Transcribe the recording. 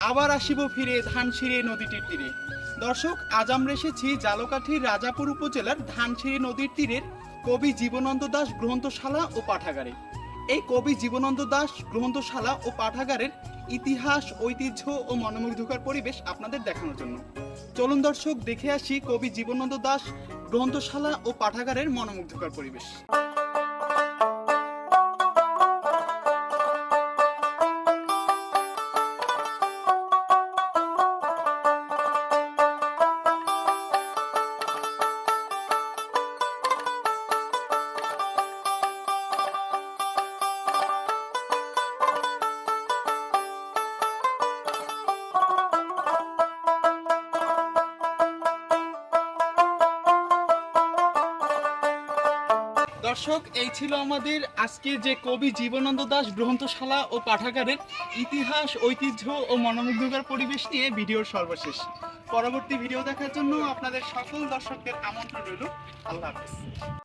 আবার আসিব ফিরে ধানসিঁড়ি নদীটির তীরে। দর্শক, আজ আমরা এসেছি জালকাঠির রাজাপুর উপজেলার ধানসিঁড়ি নদীর তীরের কবি জীবনন্দ দাস গ্রন্থশালা ও পাঠাগারে। এই কবি জীবনন্দ দাস গ্রন্থশালা ও পাঠাগারের ইতিহাস, ঐতিহ্য ও মনোমুগ্ধকর পরিবেশ আপনাদের দেখানোর জন্য। চলুন দর্শক, দেখে আসি কবি জীবনন্দ দাস গ্রন্থশালা ও পাঠাগারের মনোমুগ্ধকর পরিবেশ। দর্শক, এই ছিল আমাদের আজকে যে কবি জীবনানন্দ দাস গ্রন্থশালা ও পাঠাগারের ইতিহাস, ঐতিহ্য ও মনোমুগ্ধকর পরিবেশ নিয়ে ভিডিওর সর্বশেষ। পরবর্তী ভিডিও দেখার জন্য আপনাদের সকল দর্শকদের আমন্ত্রণ রইল। আল্লাহ হাফিজ।